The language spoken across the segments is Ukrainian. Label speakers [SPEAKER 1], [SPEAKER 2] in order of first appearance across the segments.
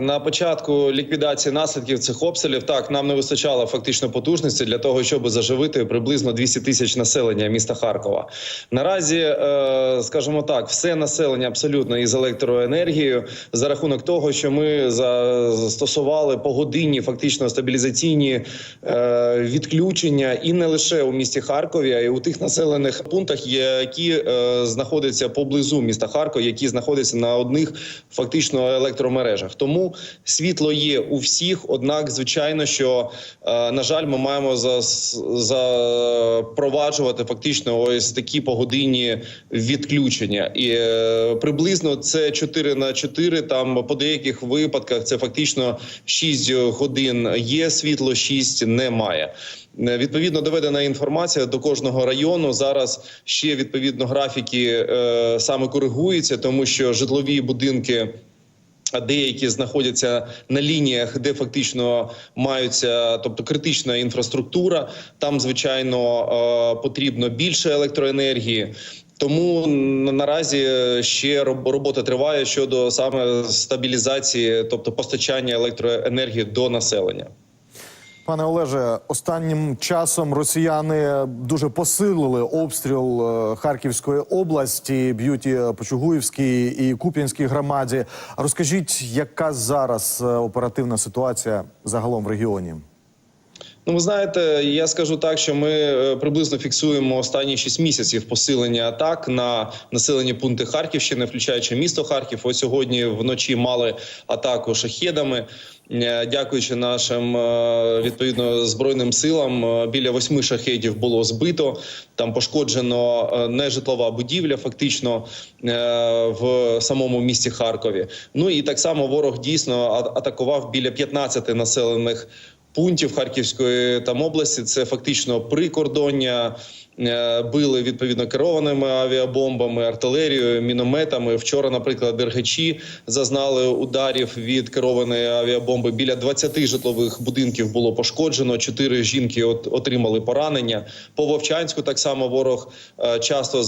[SPEAKER 1] На початку ліквідації наслідків цих обстрілів так нам не вистачало фактично потужності для того, щоб заживити приблизно 200 тисяч населення міста Харкова. Наразі, е, скажімо так, все населення абсолютно із електроенергією за рахунок того, що ми застосували погодинні фактично стабілізаційні е, відключення, і не лише у місті Харкові, а й у тих населених пунктах, які е, знаходяться поблизу міста Харкова, які знаходяться на одних фактично електромережах. Тому світло є у всіх. Однак, звичайно, що е, на жаль, ми маємо запроваджувати фактично ось такі погодинні відключення, і е, приблизно це 4 на 4, Там по деяких випадках це фактично 6 годин є світло, 6 немає. Е, Відповідно доведена інформація до кожного району. Зараз ще відповідно графіки е, саме коригуються, тому що житлові будинки. А деякі знаходяться на лініях, де фактично маються, тобто критична інфраструктура. Там звичайно е, потрібно більше електроенергії. Тому наразі ще робота триває щодо саме стабілізації, тобто постачання електроенергії до населення.
[SPEAKER 2] Пане Олеже, останнім часом росіяни дуже посилили обстріл е, Харківської області, б'ють і по Чугуївській і Куп'янській громаді. Розкажіть, яка зараз е, оперативна ситуація загалом в регіоні?
[SPEAKER 1] Ну, ви знаєте, я скажу так, що ми е, приблизно фіксуємо останні 6 місяців посилення атак на населені пункти Харківщини, включаючи місто Харків. Ось сьогодні вночі мали атаку шахедами. Е, Дякуючи нашим е, відповідно збройним силам, е, біля восьми шахедів було збито. Там пошкоджено нежитлова будівля, фактично в самому місті Харкові. Ну і так само ворог дійсно атакував біля 15 населених пунктів Харківської там області. Це фактично прикордоння. Е, Били відповідно керованими авіабомбами, артилерією, мінометами. Вчора, наприклад, Дергачі зазнали ударів від керованої авіабомби. Біля 20 житлових будинків було пошкоджено. Чотири жінки от, отримали поранення. По Вовчанську так само ворог е, часто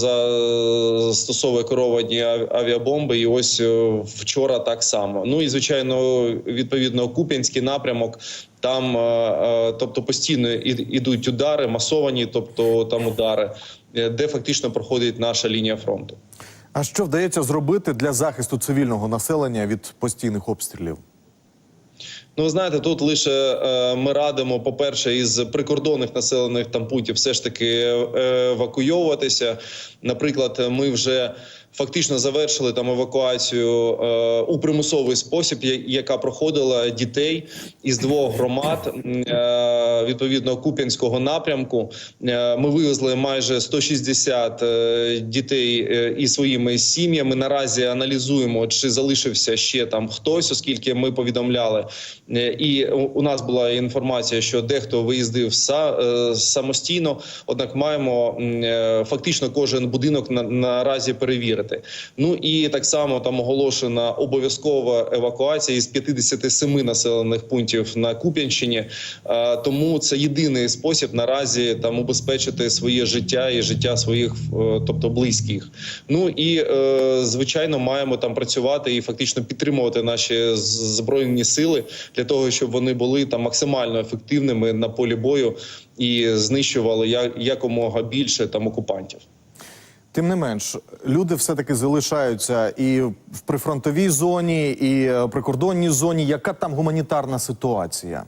[SPEAKER 1] застосовує керовані авіабомби. І ось е, вчора так само. Ну і звичайно, відповідно, Куп'янський напрямок. Там, е, е, тобто, постійно ідуть удари, масовані, тобто там удари, е, де фактично проходить наша лінія фронту.
[SPEAKER 2] А що вдається зробити для захисту цивільного населення від постійних обстрілів?
[SPEAKER 1] Ну, ви знаєте, тут лише е, ми радимо, по-перше, із прикордонних населених там пунктів все ж таки е, евакуйовуватися. Наприклад, ми вже фактично завершили там евакуацію е, у примусовий спосіб, яка проходила дітей із двох громад е, відповідно Куп'янського напрямку. Е, Ми вивезли майже 160 е, дітей е, із своїми сім'ями. Наразі аналізуємо, чи залишився ще там хтось, оскільки ми повідомляли. І у нас була інформація, що дехто виїздив са- самостійно. Однак маємо фактично кожен будинок на, наразі перевірити. Ну і так само там оголошена обов'язкова евакуація із 57 населених пунктів на Куп'янщині. Е, Тому це єдиний спосіб наразі там убезпечити своє життя і життя своїх, е, тобто близьких. Ну і е, звичайно, маємо там працювати і фактично підтримувати наші збройні сили для того, щоб вони були там максимально ефективними на полі бою і знищували якомога більше там окупантів.
[SPEAKER 2] Тим не менш, люди все-таки залишаються і в прифронтовій зоні, і е, прикордонній зоні. Яка там гуманітарна ситуація?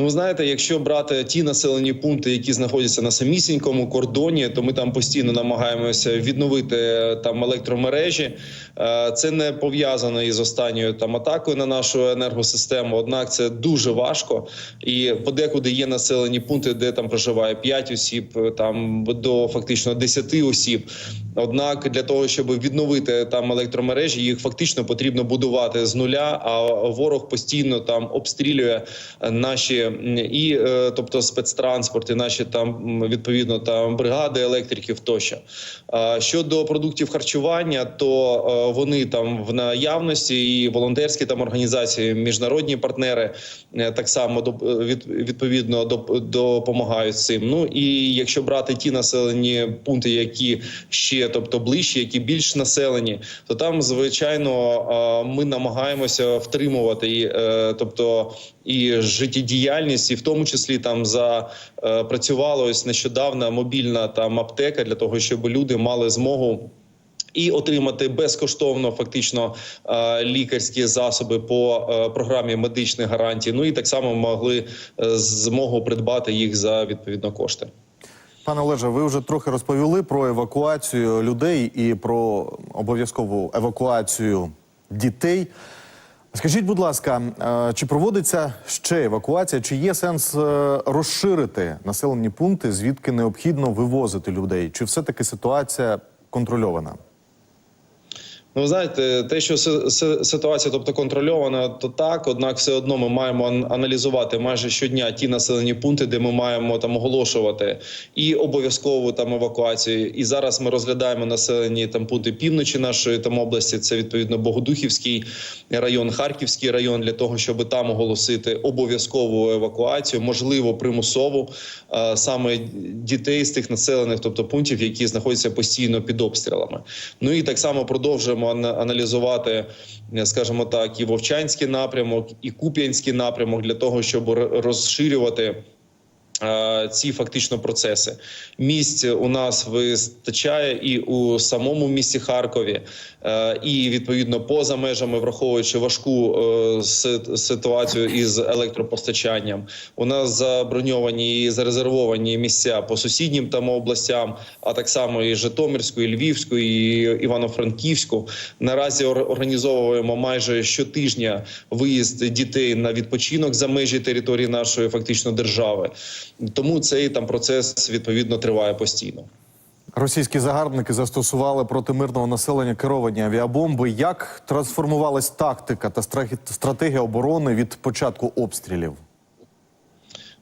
[SPEAKER 1] Ну, ви знаєте, якщо брати ті населені пункти, які знаходяться на самісінькому кордоні, то ми там постійно намагаємося відновити е, там електромережі. Е, Це не пов'язано із останньою там атакою на нашу енергосистему. Однак це дуже важко. І подекуди є населені пункти, де там проживає 5 осіб, е, там до фактично 10 осіб. Однак для того, щоб відновити там електромережі, їх фактично потрібно будувати з нуля. А ворог постійно там обстрілює наші і е, тобто спецтранспорт, і наші там відповідно там бригади електриків тощо. Щодо продуктів харчування, то е, вони там в наявності, і волонтерські там організації, міжнародні партнери е, так само відповідно допомагають цим. Ну і якщо брати ті населені пункти, які ще тобто ближчі, які більш населені, то там звичайно ми намагаємося втримувати, тобто і життєдіяльність, і в тому числі там за е, працювала ось нещодавно мобільна там аптека для того, щоб люди мали змогу. І отримати безкоштовно фактично е, лікарські засоби по е, програмі медичних гарантій. Ну і так само могли змогу придбати їх за відповідно кошти.
[SPEAKER 2] Пане Олеже, ви вже трохи розповіли про евакуацію людей і про обов'язкову евакуацію дітей. Скажіть, будь ласка, е, чи проводиться ще евакуація? Чи є сенс е, розширити населені пункти, звідки необхідно вивозити людей? Чи все-таки ситуація контрольована?
[SPEAKER 1] Ну, знаєте, те, що си- си- ситуація, тобто контрольована, то так. Однак, все одно ми маємо аналізувати майже щодня ті населені пункти, де ми маємо там оголошувати і обов'язкову там евакуацію. І зараз ми розглядаємо населені там пункти півночі нашої там області. Це відповідно Богодухівський район, Харківський район, для того, щоб там оголосити обов'язкову евакуацію, можливо, примусову саме дітей з тих населених, тобто пунктів, які знаходяться постійно під обстрілами. Ну і так само продовжуємо ана- аналізувати, е, скажімо так, і Вовчанський напрямок, і Куп'янський напрямок для того, щоб розширювати. Е, Ці фактично процеси місць у нас вистачає і у самому місті Харкові, е, і відповідно поза межами, враховуючи важку е, ситуацію із електропостачанням. У нас заброньовані і зарезервовані місця по сусіднім там областям, а так само і Житомирську, і Львівську, і Івано-Франківську. Наразі ор- організовуємо майже щотижня виїзд дітей на відпочинок за межі території нашої фактично держави. Тому цей там процес відповідно триває постійно.
[SPEAKER 2] Російські загарбники застосували проти мирного населення керовані авіабомби. Як трансформувалась тактика та стратегія оборони від початку обстрілів?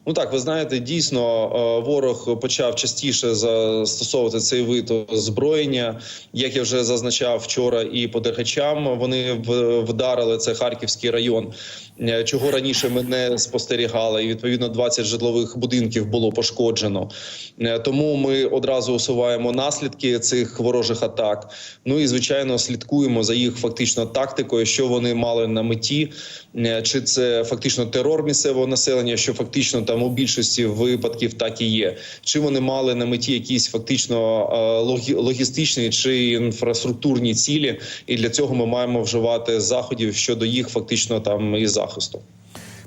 [SPEAKER 1] Ну так, ви знаєте, дійсно е, ворог почав частіше застосовувати цей вид озброєння. Як я вже зазначав вчора, і по Дергачам вони вдарили це Харківський район, е, чого раніше ми не спостерігали. І відповідно 20 житлових будинків було пошкоджено. Е, Тому ми одразу усуваємо наслідки цих ворожих атак. Ну і звичайно слідкуємо за їх фактично тактикою, що вони мали на меті, чи це фактично терор місцевого населення, що фактично там у більшості випадків так і є. Чи вони мали на меті якісь фактично е, логістичні чи інфраструктурні цілі, і для цього ми маємо вживати заходів щодо їх фактично там і захисту.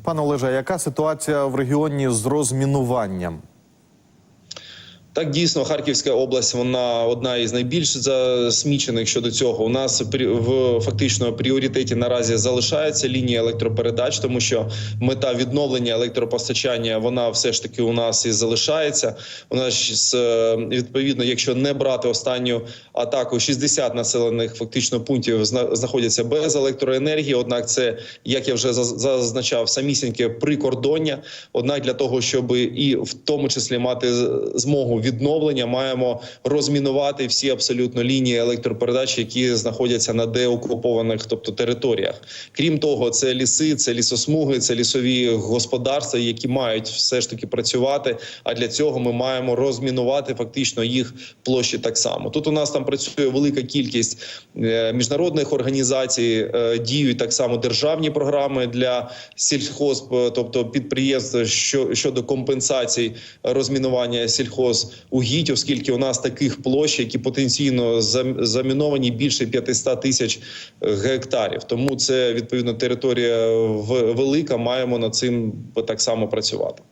[SPEAKER 2] Пане Олеже, яка ситуація в регіоні з розмінуванням?
[SPEAKER 1] Так, дійсно, Харківська область вона одна із найбільш засмічених щодо цього. У нас в фактично пріоритеті наразі залишається лінія електропередач, тому що мета відновлення електропостачання вона все ж таки у нас і залишається. У нас відповідно, якщо не брати останню атаку, 60 населених фактично пунктів зна- знаходяться без електроенергії. Однак, це як я вже заз- зазначав, самісіньке прикордоння. Однак для того, щоб і в тому числі мати змогу відновлення, маємо розмінувати всі абсолютно лінії електропередач, які знаходяться на деокупованих, тобто територіях. Крім того, це ліси, це лісосмуги, це лісові господарства, які мають все ж таки працювати. А для цього ми маємо розмінувати фактично їх площі так само. Тут у нас там працює велика кількість е, міжнародних організацій, е, діють так само державні програми для сільхоз, е, тобто підприємств що щодо компенсацій розмінування сільхозугідь, оскільки у нас таких площ, які потенційно зам- заміновані більше 500 тисяч е, гектарів. Тому це відповідно територія велика. Маємо над цим так само працювати.